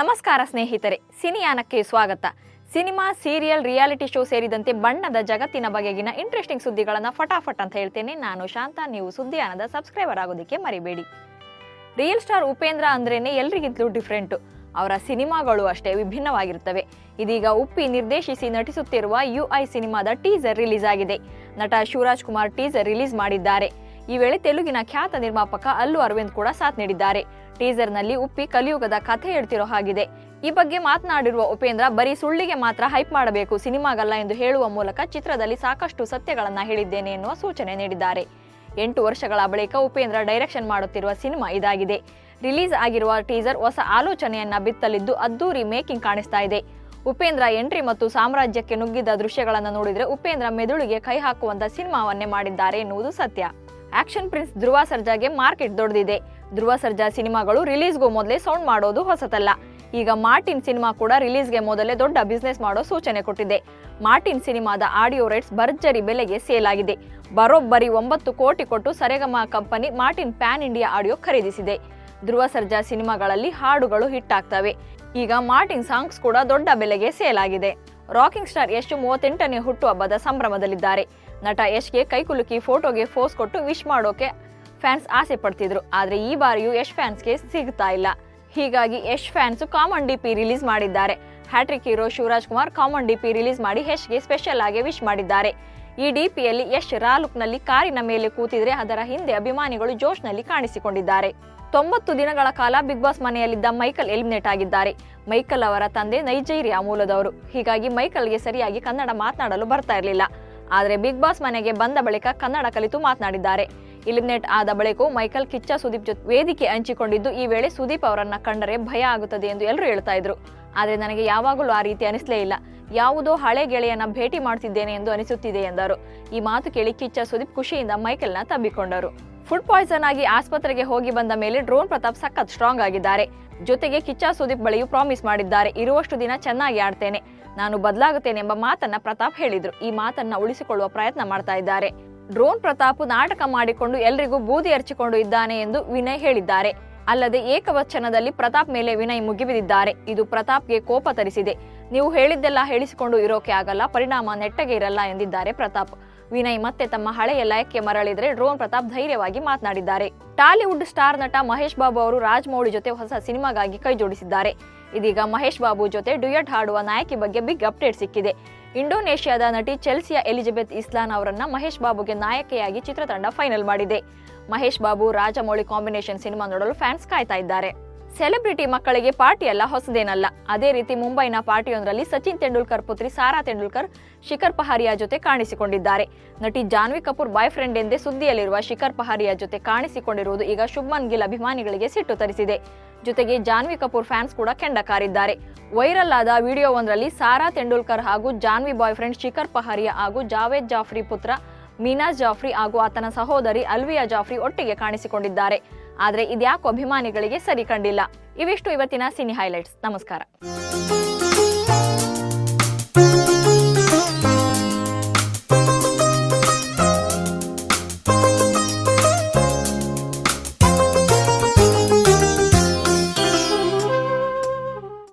ನಮಸ್ಕಾರ ಸ್ನೇಹಿತರೆ, ಸಿನಿಯಾನಕ್ಕೆ ಸ್ವಾಗತ. ಸಿನಿಮಾ, ಸೀರಿಯಲ್, ರಿಯಾಲಿಟಿ ಶೋ ಸೇರಿದಂತೆ ಬಣ್ಣದ ಜಗತ್ತಿನ ಬಗೆಗಿನ ಇಂಟ್ರೆಸ್ಟಿಂಗ್ ಸುದ್ದಿಗಳನ್ನು ಫಟಾಫಟ್ ಅಂತ ಹೇಳ್ತೇನೆ. ನಾನು ಶಾಂತ, ನೀವು ಸುದ್ದಿಯಾನದ ಸಬ್ಸ್ಕ್ರೈಬರ್ ಆಗೋದಕ್ಕೆ ಮರಿಬೇಡಿ. ರಿಯಲ್ ಸ್ಟಾರ್ ಉಪೇಂದ್ರ ಅಂದ್ರೇನೆ ಎಲ್ರಿಗಿಂತಲೂ ಡಿಫ್ರೆಂಟು ಅವರ ಸಿನಿಮಾಗಳು ಅಷ್ಟೇ ವಿಭಿನ್ನವಾಗಿರುತ್ತವೆ. ಇದೀಗ ಉಪ್ಪಿ ನಿರ್ದೇಶಿಸಿ ನಟಿಸುತ್ತಿರುವ ಯು ಸಿನಿಮಾದ ಟೀಸರ್ ರಿಲೀಸ್ ಆಗಿದೆ. ನಟ ಶಿವರಾಜ್ ಕುಮಾರ್ ಟೀಸರ್ ರಿಲೀಸ್ ಮಾಡಿದ್ದಾರೆ. ಈ ವೇಳೆ ತೆಲುಗಿನ ಖ್ಯಾತ ನಿರ್ಮಾಪಕ ಅಲ್ಲು ಅರವಿಂದ್ ಕೂಡ ಸಾಥ್ ನೀಡಿದ್ದಾರೆ. ಟೀಸರ್ನಲ್ಲಿ ಉಪ್ಪಿ ಕಲಿಯುಗದ ಕಥೆ ಹೇಳ್ತಿರೋ ಹಾಗಿದೆ. ಈ ಬಗ್ಗೆ ಮಾತನಾಡಿರುವ ಉಪೇಂದ್ರ, ಬರೀ ಸುಳ್ಳಿಗೆ ಮಾತ್ರ ಹೈಪ್ ಮಾಡಬೇಕು, ಸಿನಿಮಾಗಲ್ಲ ಎಂದು ಹೇಳುವ ಮೂಲಕ ಚಿತ್ರದಲ್ಲಿ ಸಾಕಷ್ಟು ಸತ್ಯಗಳನ್ನು ಹೇಳಿದ್ದೇನೆ ಎನ್ನುವ ಸೂಚನೆ ನೀಡಿದ್ದಾರೆ. ಎಂಟು ವರ್ಷಗಳ ಬಳಿಕ ಉಪೇಂದ್ರ ಡೈರೆಕ್ಷನ್ ಮಾಡುತ್ತಿರುವ ಸಿನಿಮಾ ಇದಾಗಿದೆ. ರಿಲೀಸ್ ಆಗಿರುವ ಟೀಸರ್ ಹೊಸ ಆಲೋಚನೆಯನ್ನ ಬಿತ್ತಲಿದ್ದು ಅದ್ದೂರಿ ಮೇಕಿಂಗ್ ಕಾಣಿಸ್ತಾ ಇದೆ. ಉಪೇಂದ್ರ ಎಂಟ್ರಿ ಮತ್ತು ಸಾಮ್ರಾಜ್ಯಕ್ಕೆ ನುಗ್ಗಿದ ದೃಶ್ಯಗಳನ್ನು ನೋಡಿದರೆ ಉಪೇಂದ್ರ ಮೆದುಳಿಗೆ ಕೈ ಹಾಕುವಂತ ಸಿನಿಮಾವನ್ನೇ ಮಾಡಿದ್ದಾರೆ ಎನ್ನುವುದು ಸತ್ಯ. ಆಕ್ಷನ್ ಪ್ರಿನ್ಸ್ ಧ್ರುವ ಸರ್ಜಾಗೆ ಮಾರ್ಕೆಟ್ ದೊಡ್ಡದಿದೆ ಧ್ರುವ ಸರ್ಜಾ ಸಿನಿಮಾಗಳು ರಿಲೀಸ್ಗೂ ಮೊದಲೇ ಸೌಂಡ್ ಮಾಡೋದು ಹೊಸತಲ್ಲ. ಈಗ ಮಾರ್ಟಿನ್ ಸಿನಿಮಾ ಕೂಡ ರಿಲೀಸ್ಗೆ ಮೊದಲೇ ದೊಡ್ಡ ಬಿಸ್ನೆಸ್ ಮಾಡೋ ಸೂಚನೆ ಕೊಟ್ಟಿದೆ. ಮಾರ್ಟಿನ್ ಸಿನಿಮಾದ ಆಡಿಯೋ ರೈಟ್ಸ್ ಭರ್ಜರಿ ಬೆಲೆಗೆ ಸೇಲ್ ಆಗಿದೆ. ಬರೋಬ್ಬರಿ ಒಂಬತ್ತು ಕೋಟಿ ಕೊಟ್ಟು Saregama company Martin pan India audio ಖರೀದಿಸಿದೆ. Dhruva Sarja ಸಿನಿಮಾಗಳಲ್ಲಿ ಹಾಡುಗಳು ಹಿಟ್ ಆಗ್ತವೆ. ಈಗ ಮಾರ್ಟಿನ್ ಸಾಂಗ್ಸ್ ಕೂಡ ದೊಡ್ಡ ಬೆಲೆಗೆ ಸೇಲ್ ಆಗಿದೆ. ರಾಕಿಂಗ್ ಸ್ಟಾರ್ ಯಶು ಮೂವತ್ತೆಂಟನೇ ಹುಟ್ಟುಹಬ್ಬದ ಸಂಭ್ರಮದಲ್ಲಿದ್ದಾರೆ. ನಟ ಯಶ್ಗೆ ಕೈಕುಲುಕಿ ಫೋಟೋಗೆ ಫೋಸ್ ಕೊಟ್ಟು ವಿಶ್ ಮಾಡೋಕೆ ಫ್ಯಾನ್ಸ್ ಆಸೆ ಪಡ್ತಿದ್ರು. ಆದರೆ ಈ ಬಾರಿಯೂ ಯಶ್ ಫ್ಯಾನ್ಸ್ಗೆ ಸಿಗ್ತಾ ಇಲ್ಲ. ಹೀಗಾಗಿ Yash fans common DP release ಮಾಡಿದ್ದಾರೆ. Hat trick hero Shivaraj Kumar common DP release ಮಾಡಿ ಯಶ್ಗೆ ಸ್ಪೆಷಲ್ ಆಗಿ ವಿಶ್ ಮಾಡಿದ್ದಾರೆ. ಈ ಡಿಪಿಯಲ್ಲಿ ಯಶ್ ರಾ ಲುಕ್ನಲ್ಲಿ ಕಾರಿನ ಮೇಲೆ ಕೂತಿದ್ರೆ ಅದರ ಹಿಂದೆ ಅಭಿಮಾನಿಗಳು ಜೋಶ್ನಲ್ಲಿ ಕಾಣಿಸಿಕೊಂಡಿದ್ದಾರೆ. ತೊಂಬತ್ತು ದಿನಗಳ ಕಾಲ ಬಿಗ್ ಬಾಸ್ ಮನೆಯಲ್ಲಿದ್ದ ಮೈಕಲ್ ಎಲಿಮಿನೇಟ್ ಆಗಿದ್ದಾರೆ. ಮೈಕಲ್ ಅವರ ತಂದೆ ನೈಜೀರಿಯಾ ಮೂಲದವರು. ಹೀಗಾಗಿ ಮೈಕಲ್ಗೆ ಸರಿಯಾಗಿ ಕನ್ನಡ ಮಾತನಾಡಲು ಬರ್ತಾ ಇರಲಿಲ್ಲ. ಆದರೆ ಬಿಗ್ ಬಾಸ್ ಮನೆಗೆ ಬಂದ ಬಳಿಕ ಕನ್ನಡ ಕಲಿತು ಮಾತನಾಡಿದ್ದಾರೆ. ಇಲಿಮಿನೇಟ್ ಆದ ಬಳಿಕ ಮೈಕಲ್ ಕಿಚ್ಚ ಸುದೀಪ್ ಜೊತೆ ವೇದಿಕೆ ಹಂಚಿಕೊಂಡಿದ್ದು, ಈ ವೇಳೆ ಸುದೀಪ್ ಅವರನ್ನ ಕಂಡರೆ ಭಯ ಆಗುತ್ತದೆ ಎಂದು ಎಲ್ಲರೂ ಹೇಳ್ತಾ ಇದ್ರು. ಆದರೆ ನನಗೆ ಯಾವಾಗಲೂ ಆ ರೀತಿ ಅನಿಸಲೇ ಇಲ್ಲ. ಯಾವುದೋ ಹಳೆ ಗೆಳೆಯನ ಭೇಟಿ ಮಾಡ್ತಿದ್ದೇನೆ ಎಂದು ಅನಿಸುತ್ತಿದೆ ಎಂದರು. ಈ ಮಾತು ಕೇಳಿ ಕಿಚ್ಚ ಸುದೀಪ್ ಖುಷಿಯಿಂದ ಮೈಕಲ್ನ ತಬ್ಬಿಕೊಂಡರು. ಫುಡ್ ಪಾಯ್ಸನ್ ಆಗಿ ಆಸ್ಪತ್ರೆಗೆ ಹೋಗಿ ಬಂದ ಮೇಲೆ ಡ್ರೋನ್ ಪ್ರತಾಪ್ ಸಖತ್ ಸ್ಟ್ರಾಂಗ್ ಆಗಿದ್ದಾರೆ. ಜೊತೆಗೆ ಕಿಚ್ಚ ಸುದೀಪ್ ಬಳಿಯೂ ಪ್ರಾಮಿಸ್ ಮಾಡಿದ್ದಾರೆ. ಇರುವಷ್ಟು ದಿನ ಚೆನ್ನಾಗಿ ಆಡ್ತೇನೆ. ನಾನು ಬದಲಾಗುತ್ತೇನೆ ಎಂಬ ಮಾತನ್ನ ಪ್ರತಾಪ್ ಹೇಳಿದ್ರು. ಈ ಮಾತನ್ನ ಉಳಿಸಿಕೊಳ್ಳುವ ಪ್ರಯತ್ನ ಮಾಡ್ತಾ ಇದ್ದಾರೆ. ಡ್ರೋನ್ ಪ್ರತಾಪ್ ನಾಟಕ ಮಾಡಿಕೊಂಡು ಎಲ್ರಿಗೂ ಬೂದಿ ಎರಚಿಕೊಂಡು ಇದ್ದಾನೆ ಎಂದು ವಿನಯ್ ಹೇಳಿದ್ದಾರೆ. ಅಲ್ಲದೆ ಏಕವಚನದಲ್ಲಿ ಪ್ರತಾಪ್ ಮೇಲೆ ವಿನಯ್ ಮುಗಿಬಿದ್ದಿದ್ದಾರೆ ಇದು ಪ್ರತಾಪ್ಗೆ ಕೋಪ ತರಿಸಿದೆ. ನೀವು ಹೇಳಿದ್ದೆಲ್ಲ ಹೇಳಿಸಿಕೊಂಡು ಇರೋಕೆ ಆಗಲ್ಲ. ಪರಿಣಾಮ ನೆಟ್ಟಗೆ ಇರಲ್ಲ ಎಂದಿದ್ದಾರೆ ಪ್ರತಾಪ್. ವಿನಯ್ ಮತ್ತೆ ತಮ್ಮ ಹಳೆಯ ಲಯಕ್ಕೆ ಮರಳಿದ್ರೆ ಡ್ರೋನ್ ಪ್ರತಾಪ್ ಧೈರ್ಯವಾಗಿ ಮಾತನಾಡಿದ್ದಾರೆ. ಟಾಲಿವುಡ್ ಸ್ಟಾರ್ ನಟ ಮಹೇಶ್ ಬಾಬು ಅವರು ರಾಜಮೌಳಿ ಜೊತೆ ಹೊಸ ಸಿನಿಮಾಗಾಗಿ ಕೈಜೋಡಿಸಿದ್ದಾರೆ ಇದೀಗ ಮಹೇಶ್ ಬಾಬು ಜೊತೆ ಡ್ಯುಯಟ್ ಹಾಡುವ ನಾಯಕಿ ಬಗ್ಗೆ ಬಿಗ್ ಅಪ್ಡೇಟ್ ಸಿಕ್ಕಿದೆ. ಇಂಡೋನೇಷ್ಯಾದ ನಟಿ ಚೆಲ್ಸಿಯಾ ಎಲಿಜಬೆತ್ ಇಸ್ಲಾನ್ ಅವರನ್ನ ಮಹೇಶ್ ಬಾಬುಗೆ ನಾಯಕಿಯಾಗಿ ಚಿತ್ರತಂಡ ಫೈನಲ್ ಮಾಡಿದೆ. ಮಹೇಶ್ ಬಾಬು ರಾಜಮೌಳಿ ಕಾಂಬಿನೇಷನ್ ಸಿನಿಮಾ ನೋಡಲು ಫ್ಯಾನ್ಸ್ ಕಾಯ್ತಾ ಇದ್ದಾರೆ. ಸೆಲೆಬ್ರಿಟಿ ಮಕ್ಕಳಿಗೆ ಪಾರ್ಟಿ ಅಲ್ಲ, ಹೊಸದೇನಲ್ಲ. ಅದೇ ರೀತಿ ಮುಂಬೈನ ಪಾರ್ಟಿಯೊಂದರಲ್ಲಿ ಸಚಿನ್ ತೆಂಡೂಲ್ಕರ್ ಪುತ್ರಿ ಸಾರಾ ತೆಂಡೂಲ್ಕರ್ ಶಿಖರ್ ಪಹಾರಿಯಾ ಜೊತೆ ಕಾಣಿಸಿಕೊಂಡಿದ್ದಾರೆ. ನಟಿ ಜಾನ್ವಿ ಕಪೂರ್ ಬಾಯ್ ಫ್ರೆಂಡ್ ಎಂದೇ ಸುದ್ದಿಯಲ್ಲಿರುವ ಶಿಖರ್ ಪಹಾರಿಯಾ ಜೊತೆ ಕಾಣಿಸಿಕೊಂಡಿರುವುದು ಈಗ ಶುಭ್ಮನ್ ಗಿಲ್ ಅಭಿಮಾನಿಗಳಿಗೆ ಸಿಟ್ಟು ತರಿಸಿದೆ. ಜೊತೆಗೆ ಜಾನ್ವಿ ಕಪೂರ್ ಫ್ಯಾನ್ಸ್ ಕೂಡ ಕೆಂಡ ಕಾರಿದ್ದಾರೆ ವೈರಲ್ ಆದ ವಿಡಿಯೋವೊಂದರಲ್ಲಿ ಸಾರಾ ತೆಂಡೂಲ್ಕರ್ ಹಾಗೂ ಜಾನ್ವಿ ಬಾಯ್ ಫ್ರೆಂಡ್ ಶಿಖರ್ ಪಹಾರಿಯಾ ಹಾಗೂ ಜಾವೇದ್ ಜಾಫ್ರಿ ಪುತ್ರ ಮೀನಾಜ್ ಜಾಫ್ರಿ ಹಾಗೂ ಆತನ ಸಹೋದರಿ ಅಲ್ವಿಯಾ ಜಾಫ್ರಿ ಒಟ್ಟಿಗೆ ಕಾಣಿಸಿಕೊಂಡಿದ್ದಾರೆ. ಆದರೆ ಇದ್ಯಾಕೋ ಅಭಿಮಾನಿಗಳಿಗೆ ಸರಿ ಕಂಡಿಲ್ಲ. ಇವಿಷ್ಟು ಇವತ್ತಿನ ಸಿನಿ ಹೈಲೈಟ್ಸ್. ನಮಸ್ಕಾರ.